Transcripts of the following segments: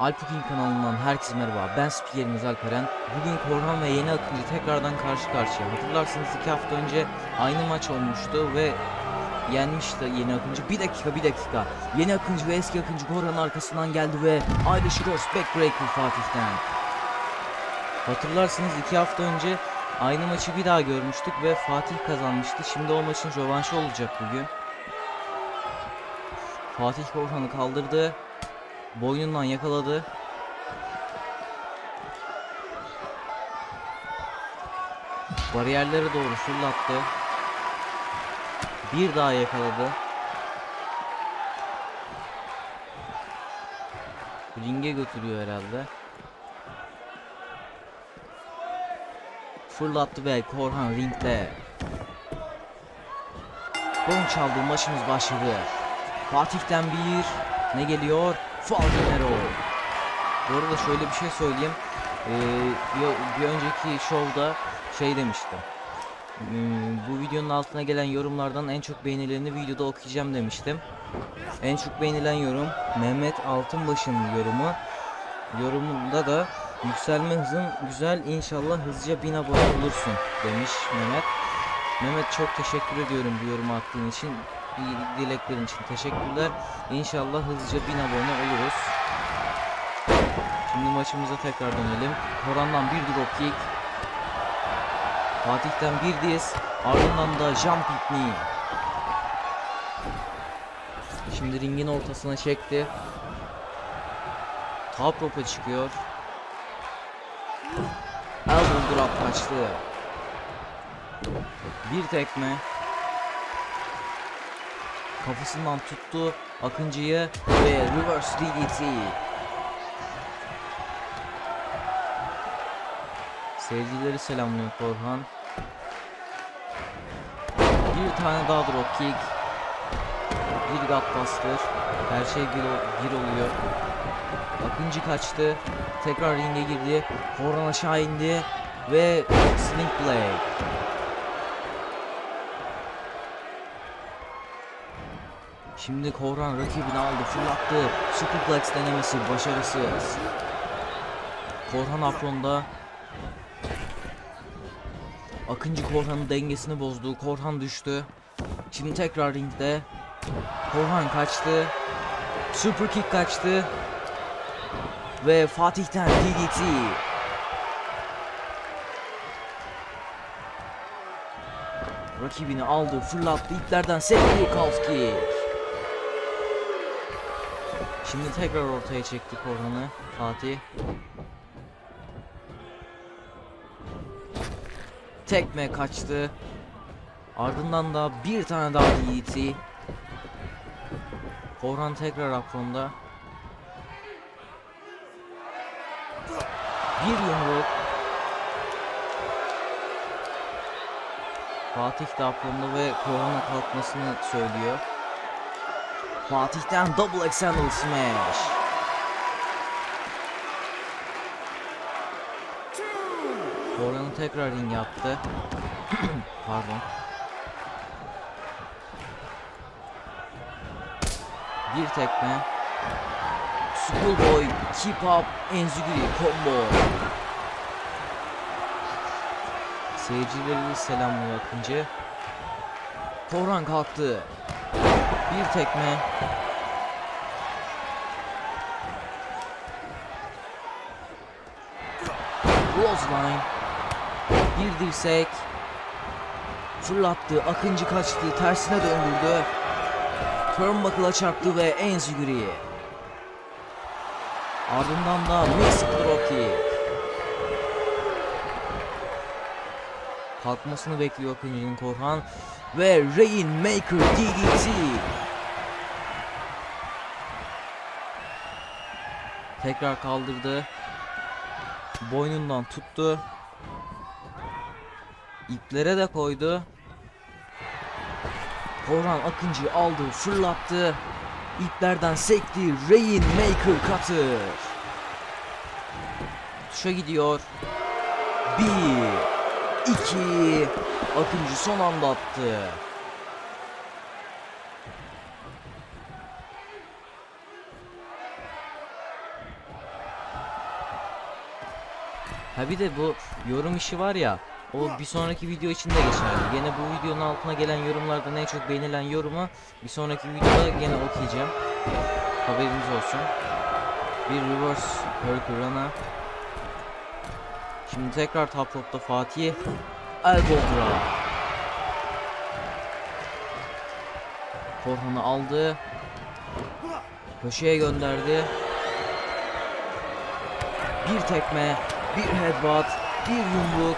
Alpukin kanalından herkese merhaba. Ben spikeriniz Alperen. Bugün Korhan ve Yeni Akıncı tekrardan karşı karşıya. Hatırlarsınız iki hafta önce aynı maç olmuştu ve yenmişti Yeni Akıncı. Bir dakika bir dakika. Yeni Akıncı ve eski Akıncı Korhan'ın arkasından geldi ve Irish Cross Backbreaker Fatih'ten. Hatırlarsınız iki hafta önce aynı maçı bir daha görmüştük ve Fatih kazanmıştı. Şimdi o maçın rövanşı olacak bugün. Fatih Korhan'ı kaldırdı. Boynundan yakaladı. Bariyerlere doğru fırlattı. Bir daha yakaladı. Ringe götürüyor herhalde. Fırlattı ve Korhan ringde. Gong çaldı maçımız başladı. Fatih'ten bir ne geliyor? Falconero. Bu arada şöyle bir şey söyleyeyim. Ee, bir, önceki şovda şey demiştim. Hmm, bu videonun altına gelen yorumlardan en çok beğenilerini videoda okuyacağım demiştim. En çok beğenilen yorum Mehmet Altınbaş'ın yorumu. Yorumunda da yükselme hızın güzel inşallah hızlıca 1000 abone olursun demiş Mehmet. Mehmet çok teşekkür ediyorum bu yorumu attığın için. Dileklerin için teşekkürler. İnşallah hızlıca 1000 abone oluruz. Şimdi maçımıza tekrar dönelim. Koran'dan bir drop kick. Fatih'ten bir diz. Ardından da jump knee. Şimdi ringin ortasına çekti. Top rope'a çıkıyor. Elbow drop kaçtı. Bir tekme. Kafasından tuttu Akıncı'yı ve reverse DDT. Seyircileri selamlıyor Korhan. Bir tane daha drop kick. Bir gutbuster. Her şey bir, ol- bir oluyor. Akıncı kaçtı. Tekrar ringe girdi. Korhan aşağı indi. Ve Sling Blade. Şimdi Korhan rakibini aldı, fırlattı. Superplex denemesi başarısız. Korhan Afron'da Akıncı Korhan'ın dengesini bozdu. Korhan düştü. Şimdi tekrar ringde. Korhan kaçtı. Super kick kaçtı. Ve Fatih'ten DDT. Rakibini aldı, fırlattı, iplerden sekti, calf kick. Şimdi tekrar ortaya çekti Korhan'ı Fatih. Tekme kaçtı. Ardından da bir tane daha DDT. Korhan tekrar apronda. Bir yumruk. Fatih de apronda ve Korhan'a kalkmasını söylüyor. Fatih'ten double extended smash. Korhan'ı tekrar ring attı. Pardon. Bir tekme. Schoolboy keep up Enziguri combo. Seyircileri selamlıyor Akıncı. Korhan kalktı. Bir tekme. Roseline. Bir dirsek. Fırlattı. Akıncı kaçtı. Tersine döndürdü. Turnbuckle'a çarptı ve Enziguri. Ardından da Mixed Drop Kalkmasını bekliyor Akıncı'nın Korhan. Ve Rainmaker DDT. Tekrar kaldırdı. Boynundan tuttu. İplere de koydu. Korhan Akıncı aldı, fırlattı. İplerden sekti. Rainmaker Cutter. Tuşa gidiyor. Bir, iki. Akıncı son anda attı. Ha bir de bu yorum işi var ya o bir sonraki video için de geçerli. Gene bu videonun altına gelen yorumlardan en çok beğenilen yorumu bir sonraki videoda gene okuyacağım. Haberiniz olsun. Bir reverse hurrican'a. Şimdi tekrar top rope'da Fatih. Elbow. Korhan'ı aldı. Köşeye gönderdi. Bir tekme, bir headbutt, bir yumruk.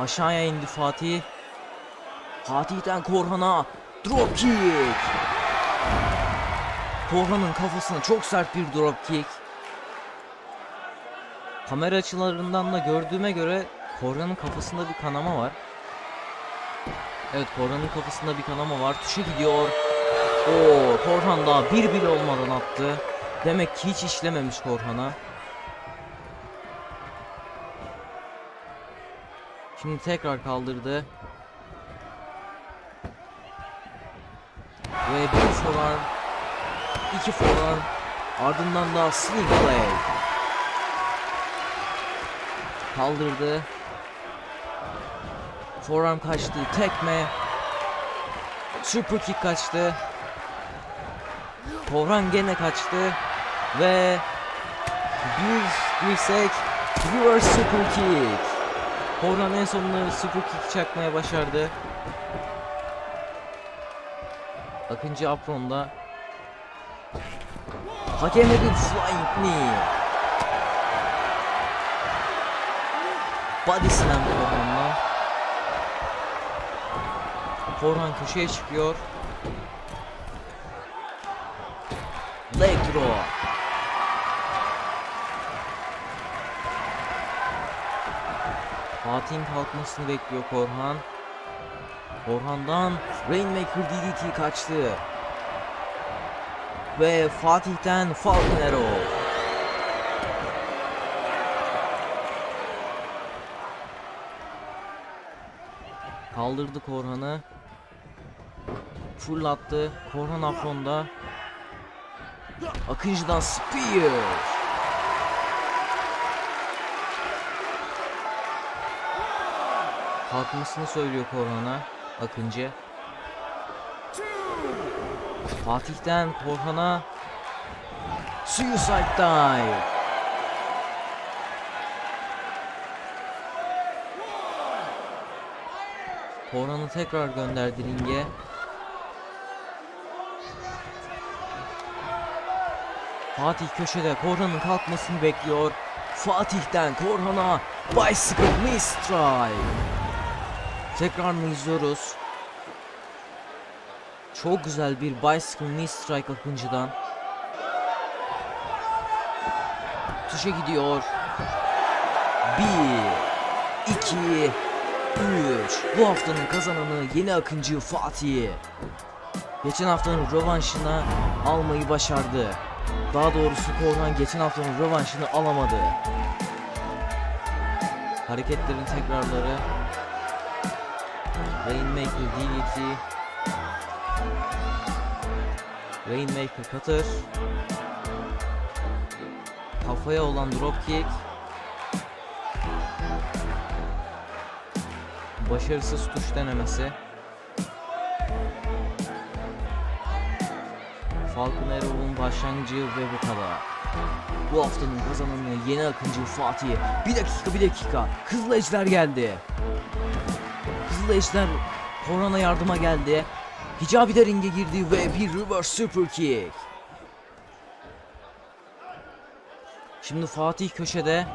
Aşağıya indi Fatih. Fatih'ten Korhan'a drop kick. Korhan'ın kafasına çok sert bir drop kick. Kamera açılarından da gördüğüme göre Korhan'ın kafasında bir kanama var. Evet Korhan'ın kafasında bir kanama var. Tuşa gidiyor. Oo Korhan daha bir bile olmadan attı. Demek ki hiç işlememiş Korhan'a. Şimdi tekrar kaldırdı. Ve bir forearm, iki forearm, ardından da sling blade. Kaldırdı. Forearm kaçtı, tekme. Super kick kaçtı. Korhan gene kaçtı ve bir dirsek reverse super kick. Korhan en sonunda super kick çakmaya başardı. Akıncı Apron'da Hakeme bir flying knee. Body slam Korhan'la. Korhan köşeye çıkıyor. Leg draw. Fatih'in kalkmasını bekliyor Korhan. Korhan'dan Rainmaker DDT kaçtı. Ve Fatih'ten Falcon Arrow. Kaldırdı Korhan'ı. Fırlattı. Korhan Afron'da. Akıncı'dan Spear. Kalkmasını söylüyor Korhan'a Akıncı. Fatih'ten Korhan'a Suicide Dive. Korhan'ı tekrar gönderdi ringe. Fatih köşede Korhan'ın kalkmasını bekliyor. Fatih'ten Korhan'a Bicycle Knee Strike. Tekrar mı izliyoruz? Çok güzel bir Bicycle Knee Strike Akıncı'dan. Tuşa gidiyor. 1 2 3 Bu haftanın kazananı yeni Akıncı Fatih. Geçen haftanın rövanşını almayı başardı. Daha doğrusu Korhan geçen haftanın rövanşını alamadı. Hareketlerin tekrarları. Rainmaker DDT. Rainmaker Cutter. Kafaya olan dropkick. Başarısız tuş denemesi. Falcon Arrow'un başlangıcı ve bu kadar. Bu haftanın kazananı yeni akıncı Fatih. Bir dakika bir dakika. Kızıl Ejder geldi. Kızıl Ejder Korhan'a yardıma geldi. Hicabi de ringe girdi ve bir reverse super kick. Şimdi Fatih köşede.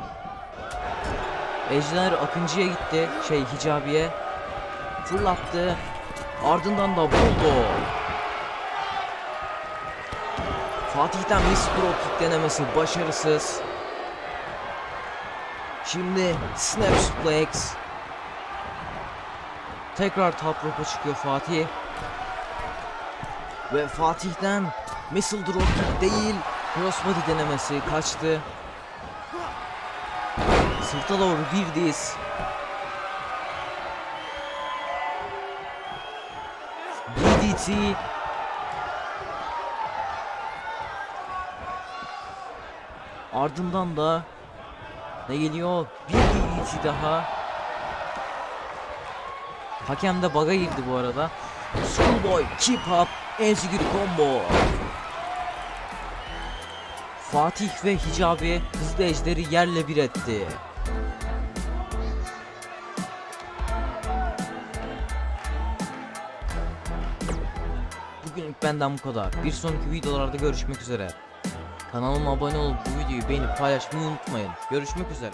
Ejder Akıncı'ya gitti. Şey Hicabi'ye. Fırlattı. Ardından da buldu. Fatih'ten bir drop kick denemesi başarısız. Şimdi snap suplex. Tekrar top rope'a çıkıyor Fatih. Ve Fatih'ten missile drop kick değil crossbody denemesi kaçtı. Sırta doğru bir diz. DDT Ardından da ne geliyor? Bir DDT daha. Hakem de baga girdi bu arada. Schoolboy keep up Enzigiri combo. Fatih ve Hicabi hızlı ejderi yerle bir etti. Bugünlük benden bu kadar. Bir sonraki videolarda görüşmek üzere. Kanalıma abone olup bu videoyu beğenip paylaşmayı unutmayın. Görüşmek üzere.